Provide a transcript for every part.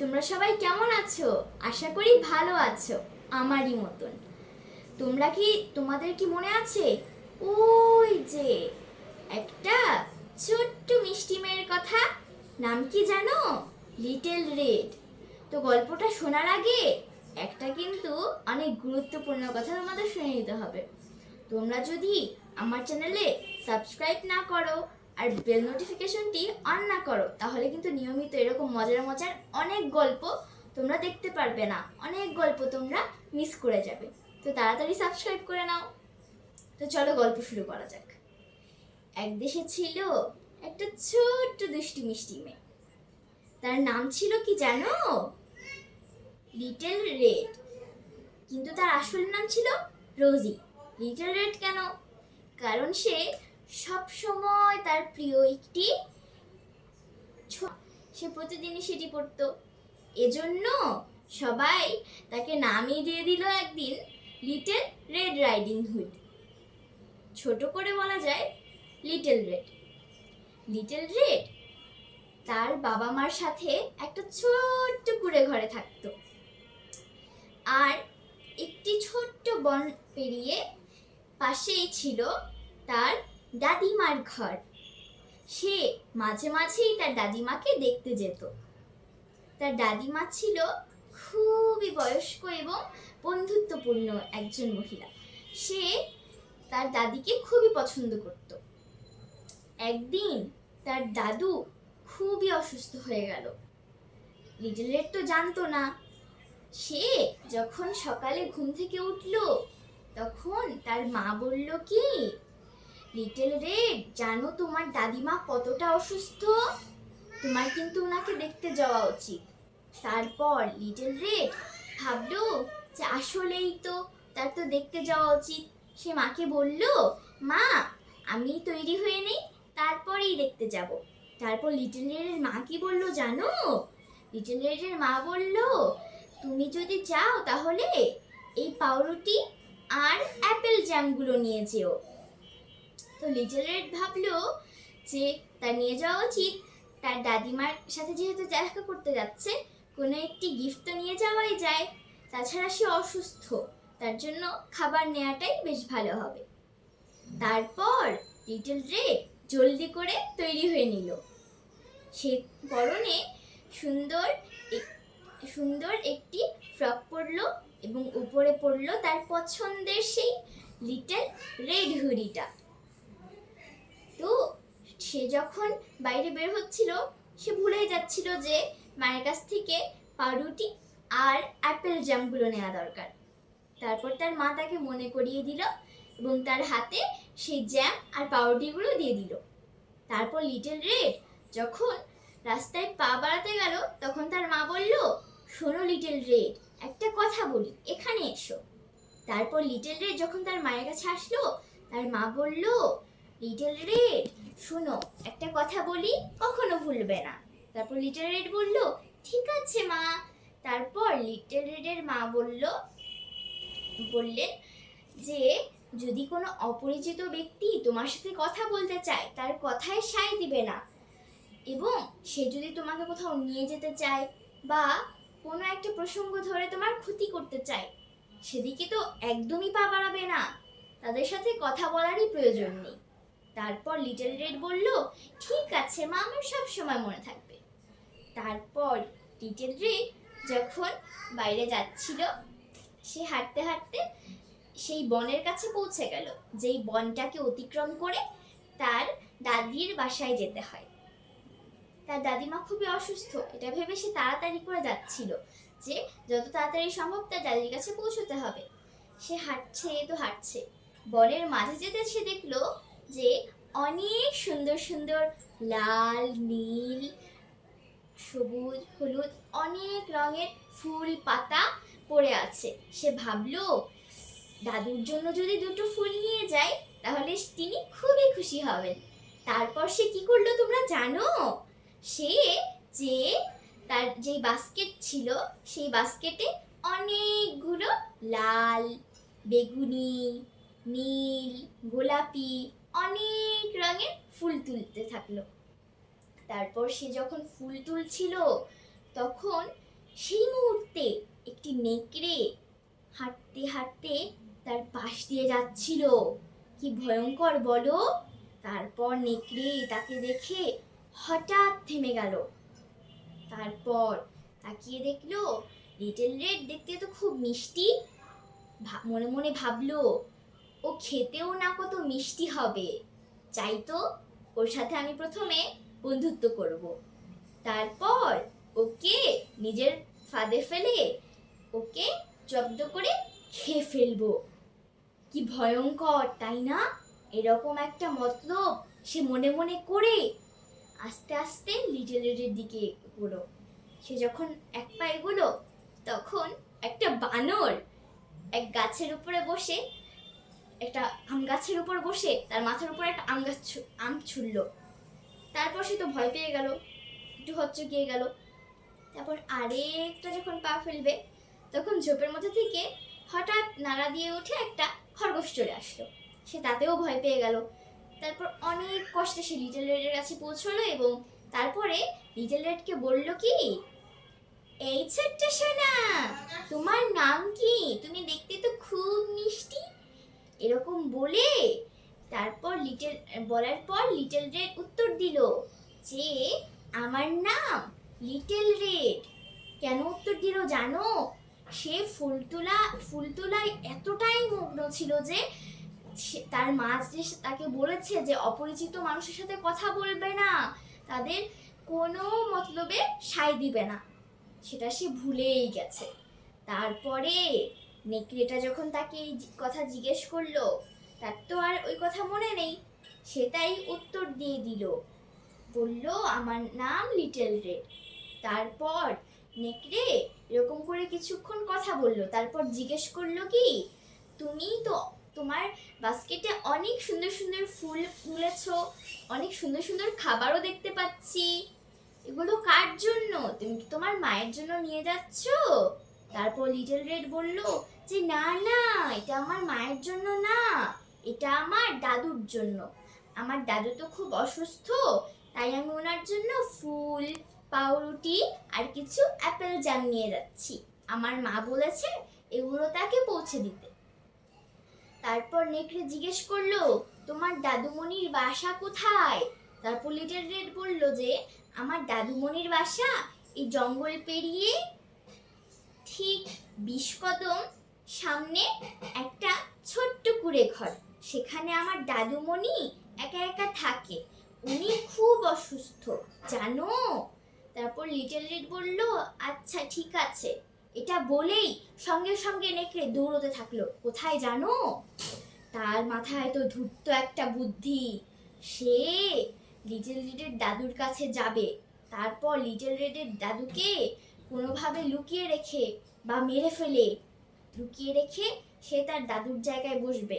তোমরা সবাই কেমন আছো? আশা করি ভালো আছো, আমারই মতন। তোমরা কি, তোমাদের কি মনে আছে? ওই যে, একটা ছোট্ট মিষ্টি মেয়ের কথা। নাম কি জানো? Little red. তো গল্পটা শোনার আগে একটা কিন্তু অনেক গুরুত্বপূর্ণ কথা তোমাদের শুনে নিতে হবে। তোমরা যদি আমার চ্যানেলে সাবস্ক্রাইব না করো আর বেল নোটিফিকেশনটি অন না করো, তাহলে কিন্তু নিয়মিত এরকম মজার মজার অনেক গল্প তোমরা দেখতে পারবে না। অনেক গল্প তোমরা মিস করে যাবে। তো তাড়াতাড়ি সাবস্ক্রাইব করে নাও। তো চলো গল্প শুরু করা যাক। এক দেশে ছিল একটা ছোট্ট দুষ্টি মিষ্টি মেয়ে। তার নাম ছিল কি জানো? লিটল রেড কিন্তু তার আসল নাম ছিল রোজি। লিটল রেড কেন? কারণ সে সব সময় তার প্রিয় একটি সে প্রতিদিনই সেটি পড়তো। এজন্য সবাই তাকে নামই দিয়ে দিল একদিন লিটল রেড রাইডিং হুড। ছোট করে বলা যায় লিটল রেড। লিটল রেড তার বাবা মার সাথে একটা ছোট্ট কুড়ে ঘরে থাকতো। আর একটি ছোট্ট বন পেরিয়ে পাশেই ছিল তার দাদিমার ঘর। সে মাঝে মাঝেই তার দাদিমাকে দেখতে যেত। তার দাদিমা ছিল খুবই বয়স্ক এবং বন্ধুত্বপূর্ণ একজন মহিলা। সে তার দাদিকে খুবই পছন্দ করত। একদিন তার দাদু খুবই অসুস্থ হয়ে গেল। লিটল রেড তো জানতো না। সে যখন সকালে ঘুম থেকে উঠল, তখন তার মা বলল, কি লিটল রেড জানো তোমার দাদিমা কতটা অসুস্থ? তোমার কিন্তু ওনাকে দেখতে যাওয়া উচিত। তারপর লিটল রেড ভাবলো যে আসলেই তো তার তো দেখতে যাওয়া উচিত। সে মাকে বলল, মা, আমি তৈরি হয়ে নেই, তারপরেই দেখতে যাব। তারপর লিটল রেডের মা কি বলল জানো? লিটল রেডের মা বলল, তুমি যদি চাও তাহলে এই পাউরুটি আর অ্যাপেল জ্যামগুলো নিয়ে যেও। তো লিটল রেড ভাবলো যে তার নিয়ে যাওয়া উচিত। তার দাদিমার সাথে যেহেতু দেখা করতে যাচ্ছে, কোনো একটি গিফট তো নিয়ে যাওয়াই যায়। তাছাড়া সে অসুস্থ, তার জন্য খাবার নেওয়াটাই বেশ ভালো হবে। তারপর লিটল রেড জলদি করে তৈরি হয়ে নিল। সে পরনে সুন্দর সুন্দর একটি ফ্রক পরলো এবং উপরে পরলো তার পছন্দের সেই লিটল রেড হুডিটা। তো সে যখন বাইরে বের হচ্ছিল, সে ভুলেই যাচ্ছিল যে মায়ের কাছ থেকে পাউরুটি আর অ্যাপেল জ্যামগুলো নেওয়া দরকার। তারপর তার মা তাকে মনে করিয়ে দিল এবং তার হাতে সেই জ্যাম আর পাউরুটিগুলো দিয়ে দিল। তারপর লিটল রেড যখন রাস্তায় পা বাড়াতে গেল, তখন তার মা বলল, শোনো লিটল রেড, একটা কথা বলি, এখানে এসো। তারপর লিটল রেড যখন তার মায়ের কাছে আসলো, তার মা বলল লিটল রেড শোনো, একটা কথা বলি কখনো ভুলবে না। তারপর লিটল রেড বলল, ঠিক আছে মা। তারপর লিটল রেডের মা বলল, বললেন যে, যদি কোনো অপরিচিত ব্যক্তি তোমার সাথে কথা বলতে চায়, তার কথায় সায় দিবে না। এবং সে যদি তোমাকে কোথাও নিয়ে যেতে চায় বা কোনো একটা প্রসঙ্গ ধরে তোমার ক্ষতি করতে চায়, সেদিকে তো একদমই পা বাড়াবে না। তাদের সাথে কথা বলারই প্রয়োজন নেই। তারপর লিটল রেড বলল, ঠিক আছে মা, আমার সব সময় মনে থাকবে। তারপর লিটল রেড যখন বাইরে যাচ্ছিল, সে হাঁটতে হাঁটতে সেই বনের কাছে পৌঁছে গেল। যেই বনটাকে অতিক্রম করে তার দাদির বাসায় যেতে হয়। তার দাদিমা খুবই অসুস্থ। এটা ভেবে সে তাড়াতাড়ি করে যাচ্ছিল যে, যত তাড়াতাড়ি সম্ভব তার দাদির কাছে পৌঁছতে হবে। সে হাঁটছে তো হাঁটছে। বনের মাঝে যেতে সে দেখল যে অনেক সুন্দর সুন্দর লাল, নীল, সবুজ, হলুদ অনেক রঙের ফুল পাতা পড়ে আছে। সে ভাবলো, দাদুর জন্য যদি দুটো ফুল নিয়ে যায় তাহলে তিনি খুবই খুশি হবেন। তারপর সে কি করল তোমরা জানো? সে যে তার যে বাস্কেট ছিল, সেই বাস্কেটে অনেকগুলো লাল, বেগুনি, নীল, গোলাপি অনেক রঙের ফুল তুলতে থাকল। তারপর সে যখন ফুল তুলছিল, তখন সেই মুহূর্তে একটি নেকড়ে হাঁটতে হাঁটতে তার পাশ দিয়ে যাচ্ছিল। কি ভয়ঙ্কর বলো? তারপর নেকড়ে তাকে দেখে হঠাৎ থেমে গেল। তারপর তাকিয়ে দেখল লিটল রেড দেখতে তো খুব মিষ্টি। মনে মনে ভাবলো ও খেতেও না কত মিষ্টি হবে। চাই তো ওর সাথে আমি প্রথমে বন্ধুত্ব করব। তারপর ওকে নিজের ফাঁদে ফেলে ওকে জব্দ করে খেয়ে ফেলব। কি ভয়ঙ্কর, তাই না? এরকম একটা মতলব সে মনে মনে করে আস্তে আস্তে লিটল রেডের দিকে এগোলো। সে যখন এক পা এগোলো, তখন একটা বানর এক গাছের উপরে বসে একটা আম গাছের উপর বসে তার মাথার উপর একটা আম গাছ আম ছুড়ল। তারপর সে তো ভয় পেয়ে গেল, একটু হচ্চকিয়ে গেল। তারপর আরেকটা যখন পা ফেলবে, তখন ঝোপের মধ্যে থেকে হঠাৎ নাড়া দিয়ে উঠে একটা খরগোশ চলে আসলো। সে তাতেও ভয় পেয়ে গেল। তারপর অনেক কষ্টে সে লিটল রেডের কাছে পৌঁছলো এবং তারপরে লিটল রেডকে বলল কি, এই ছোট্ট সোনা, তোমার নাম কি? তুমি দেখতে তো খুব মিষ্টি এরকম বলে তারপর লিটল বলার পর লিটল রেড উত্তর দিল যে, আমার নাম লিটল রেড কেন উত্তর দিল জানো? সে ফুল তোলা, ফুল তোলায় এতটাই মগ্ন ছিল যে তার মা যে তাকে বলেছে যে, অপরিচিত মানুষের সাথে কথা বলবে না। তাদের কোনো মতলবে সায় দিবে না। সেটা সে ভুলেই গেছে। তারপরে নেকড়েটা যখন তাকে এই কথা জিজ্ঞেস করল, তার তো আর ওই কথা মনে নেই। সেটাই উত্তর দিয়ে দিল। বলল, আমার নাম লিটল রেড। তারপর নেকড়ে এরকম করে কিছুক্ষণ কথা বলল। তারপর জিজ্ঞেস করল কি, তুমি তো তোমার বাস্কেটে অনেক সুন্দর সুন্দর ফুল তুলেছ, অনেক সুন্দর সুন্দর খাবারও দেখতে পাচ্ছি। এগুলো কার জন্য? তুমি তোমার মায়ের জন্য নিয়ে যাচ্ছ? তারপর লিটল রেড বলল যে না না এটা আমার মায়ের জন্য না এটা আমার দাদুর জন্য। আমার দাদু তো খুব অসুস্থ তাই আমি ওনার জন্য ফুল পাউরুটি আর কিছু অ্যাপেল জ্যাম নিয়ে যাচ্ছি। আমার মা বলেছে এগুলো তাকে পৌঁছে দিতে। তারপর নেকড়ে জিজ্ঞেস করল তোমার দাদুমণির বাসা কোথায়? তারপর লিটল রেড বলল যে আমার দাদুমণির বাসা এই জঙ্গল পেরিয়ে ঠিক বিশ কদম সামনে একটা ছোট্ট কুড়ে ঘর। সেখানে আমার দাদুমণি একা একা থাকে। উনি খুব অসুস্থ, জানো? তারপর লিটল রেড বলল আচ্ছা ঠিক আছে। এটা বলেই সঙ্গে সঙ্গে নেকড়ে দৌড়তে থাকল। কোথায় জানো? তার মাথায় তো ধূর্ত একটা বুদ্ধি। সে লিটল রেডের দাদুর কাছে যাবে। তারপর লিটল রেডের দাদুকে কোনোভাবে লুকিয়ে রেখে বা মেরে ফেলে, লুকিয়ে রেখে সে তার দাদুর জায়গায় বসবে।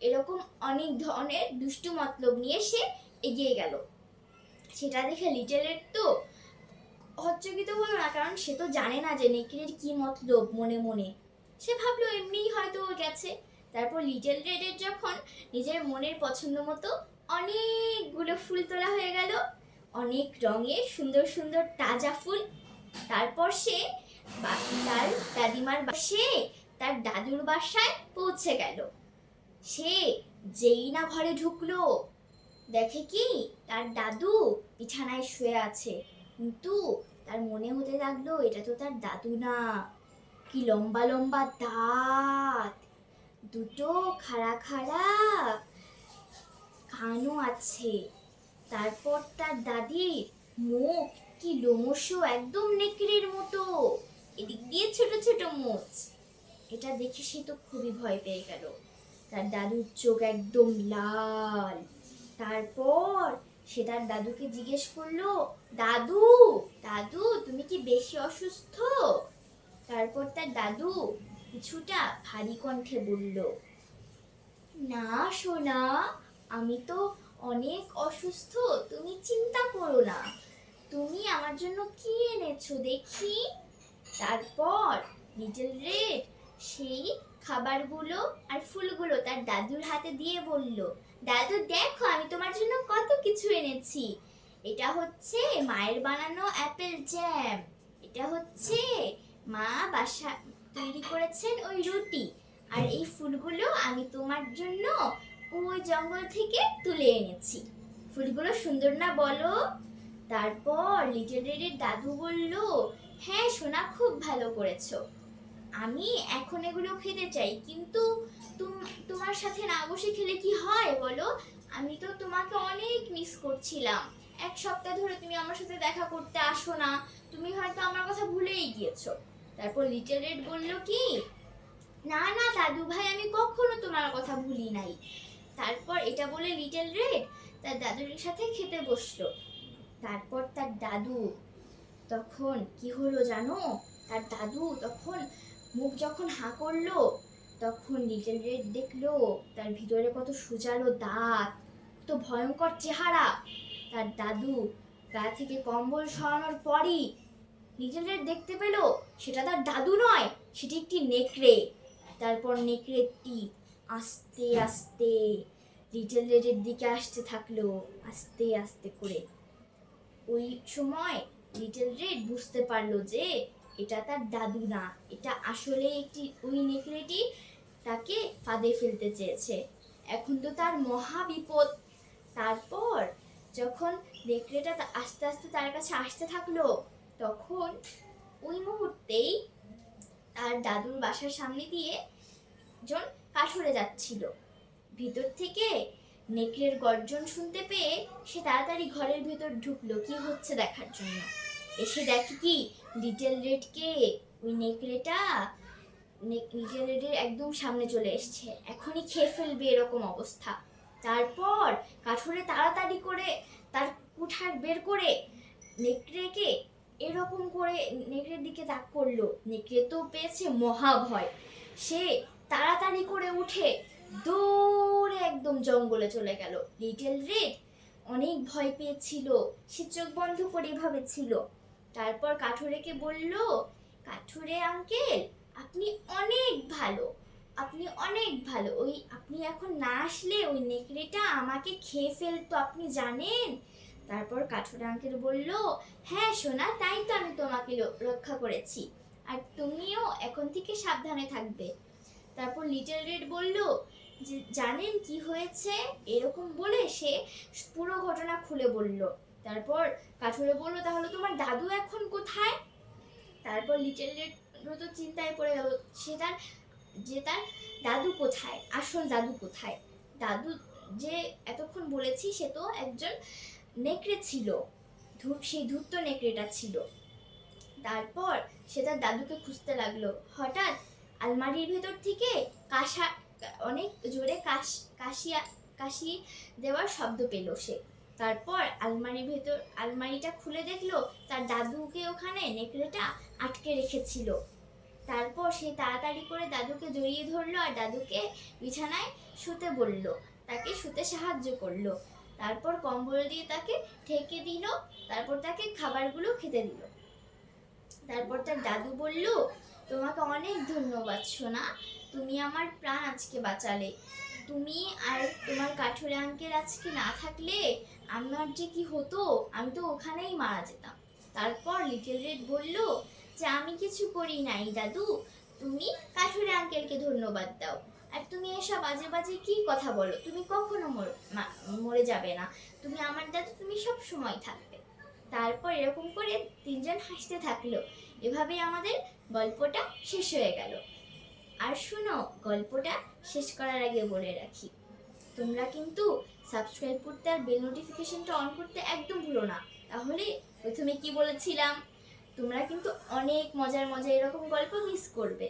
এরকম অনেক ধরনের দুষ্টু মতলব নিয়ে সে এগিয়ে গেল। সেটা দেখে লিটল রেড তো হচ্চকিত হলো না, কারণ সে তো জানে না যে নেকড়ের কি মতলব মনে মনে। সে ভাবলো এমনিই হয়তো ও গেছে। তারপর লিটল রেডের যখন নিজের মনের পছন্দ মতো অনেকগুলো ফুল তোলা হয়ে গেল, অনেক রঙের সুন্দর সুন্দর তাজা ফুল তারপর সে তার দাদিমার সে তার দাদুর বাসায় পৌঁছে গেল। সে যেই না ঘরে ঢুকলো, দেখে কি তার দাদু বিছানায় শুয়ে আছে। কিন্তু তার মনে হতে লাগল, এটা তো তার দাদু না। কি লম্বা লম্বা দাঁত, দুটো খাড়া খাড়া কানও আছে। তারপর তার দাদির মুখ কি লোমশ একদম নেকড়ের মতো। এদিক দিয়ে ছোট ছোট মুখ এটা দেখে সে তো খুবই ভয় পেয়ে গেল। তার দাদুর চোখ একদম লাল। তারপর সে তার দাদুকে জিজ্ঞেস করল, দাদু দাদু, তুমি কি বেশি অসুস্থ? তারপর তার দাদু কিছুটা ভারী কণ্ঠে বলল, না সোনা, আমি তো অনেক অসুস্থ, তুমি চিন্তা করো না। তুমি আমার জন্য কি এনেছো দেখি? তারপর লিটল রেড সেই খাবারগুলো আর ফুলগুলো তার দাদুর হাতে দিয়ে বলল, দাদু, দেখো, আমি তোমার জন্য কত কিছু এনেছি। এটা হচ্ছে মায়ের বানানো অ্যাপেল জ্যাম এটা হচ্ছে মা বাসা, তৈরি করেছেন ওই রুটি, আর এই ফুলগুলো আমি তোমার জন্য ওই জঙ্গল থেকে তুলে এনেছি। ফুলগুলো সুন্দর না বলো? তারপর লিটল রেডের দাদু বলল হ্যাঁ সোনা, খুব ভালো করেছ। আমি এখন এগুলো খেতে চাই, কিন্তু তুম- তোমার সাথে না বসে খেলে কি হয় বলো? আমি তো তোমাকে অনেক মিস করছিলাম। এক সপ্তাহ ধরে তুমি আমার সাথে দেখা করতে আসো না, তুমি হয়তো আমার কথা ভুলেই গিয়েছো। তারপর লিটল রেড বলল, কি? না না, দাদু ভাই, আমি কখনো তোমার কথা ভুলি নাই। তারপর এটা বলে লিটল রেড তার দাদুর সাথে খেতে বসল। তারপর তার দাদু তখন কি হলো জানো? তার দাদু তখন মুখ যখন হাঁ করল, তখন লিটল রেড দেখল, তার ভিতরে কত সুজালো দাঁত তো ভয়ঙ্কর চেহারা। তার দাদু গা থেকে কম্বল সরানোর পরই লিটল রেড দেখতে পেল, সেটা তার দাদু নয়, সেটি একটি নেকড়ে। তারপর নেকড়েটি আস্তে আস্তে লিটল রেডের দিকে আসতে থাকল, আস্তে আস্তে করে। ওই সময় লিটল রেড বুঝতে পারল যে এটা তার দাদু না, এটা আসলে একটি ওই নেকড়েটি তাকে ফাঁদে ফেলতে চেয়েছে। এখন তো তার মহা বিপদ। তারপর যখন নেকড়েটা আস্তে আস্তে তার কাছে আসতে থাকল, তখন ওই মুহূর্তেই তার দাদুর বাসার সামনে দিয়ে জন কাঠুরে যাচ্ছিল। ভিতর থেকে নেকড়ের গর্জন শুনতে পেয়ে সে তাড়াতাড়ি ঘরের ভেতর ঢুকলো। কি হচ্ছে দেখার জন্য? এসে দেখে কি? লিটল রেডকে ওই নেকড়েটা? লিটল রেডের একদম সামনে চলে এসছে। এখনই খেয়ে ফেলবে এরকম অবস্থা। তারপর কাঠুরে তাড়াতাড়ি করে তার কুঠার বের করে নেকড়েকে এরকম করে নেকড়ের দিকে তাক করল। নেকড়ে তো পেয়েছে মহাভয় সে তাড়াতাড়ি করে উঠে দৌড়ে একদম জঙ্গলে চলে গেল। লিটল রেড অনেক ভয় পেয়েছিল। সে চোখ বন্ধ করে এভাবে ছিল তারপর কাঠুরেকে বলল, কাঠুরে আঙ্কেল আপনি অনেক ভালো, আপনি অনেক ভালো। ওই আপনি এখন না আসলে ওই নেকড়েটা আমাকে খেয়ে ফেলতো, আপনি জানেন? তারপর কাঠুরে আঙ্কেল বলল হ্যাঁ সোনা, তাই তো আমি তোমাকে রক্ষা করেছি। আর তুমিও এখন থেকে সাবধানে থাকবে। তারপর লিটল রেড বলল, যে জানেন কি হয়েছে? এরকম বলে সে পুরো ঘটনা খুলে বলল। তারপর কাঠুরে বলল, তাহলে তোমার দাদু এখন কোথায়? তারপর লিটল রেড তো চিন্তায় পড়ে গেল, সে তার, যে তার দাদু কোথায়? আসল দাদু কোথায়? দাদু যে এতক্ষণ বলেছি, সে তো একজন নেকড়ে ছিল। ধূপ, সেই ধূর্ত নেকড়েটা ছিল। তারপর সে তার দাদুকে খুঁজতে লাগল। হঠাৎ আলমারির ভেতর থেকে কাশা, অনেক জোরে কাশ, কাশিয়া, কাশি দেওয়ার শব্দ পেল সে। তারপর আলমারির ভেতর, আলমারিটা খুলে দেখল তার দাদুকে ওখানে নেকড়েটা আটকে রেখেছিল। তারপর সে তাড়াতাড়ি করে দাদুকে জড়িয়ে ধরলো আর দাদুকে বিছানায় শুতে বলল। তাকে শুতে সাহায্য করল। তারপর কম্বল দিয়ে তাকে ঢেকে দিল। তারপর তাকে খাবারগুলো খেতে দিল। তারপর তার দাদু বলল তোমাকে অনেক ধন্যবাদ, সোনা। তুমি আমার প্রাণ আজকে বাঁচালে। তুমি আর তোমার কাঠুরে আঙ্কেল আজকে না থাকলে আমার যে কি হতো, আমি তো ওখানেই মারা যেতাম। তারপর লিটল রেড বলল, যে আমি কিছু করি নাই দাদু। তুমি কাঠুরে আঙ্কেলকে ধন্যবাদ দাও। আর তুমি এসব বাজে বাজে কি কথা বলো? তুমি কখনো মর- যাবে না। তুমি আমার দাদু, তুমি সব সময় থাকবে। তারপর এরকম করে তিনজন হাসতে থাকল। এভাবেই আমাদের গল্পটা শেষ হয়ে গেল। আর শোনো, গল্পটা শেষ করার আগে বলে রাখি, তোমরা কিন্তু সাবস্ক্রাইব করতে আর বেল নোটিফিকেশনটা অন করতে একদম ভুলো না। তাহলে প্রথমে কি বলেছিলাম? তোমরা কিন্তু অনেক মজার মজার এরকম গল্প মিস করবে।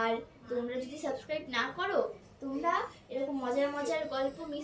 আর তোমরা যদি সাবস্ক্রাইব না করো, তোমরা এরকম মজার মজার গল্প মিস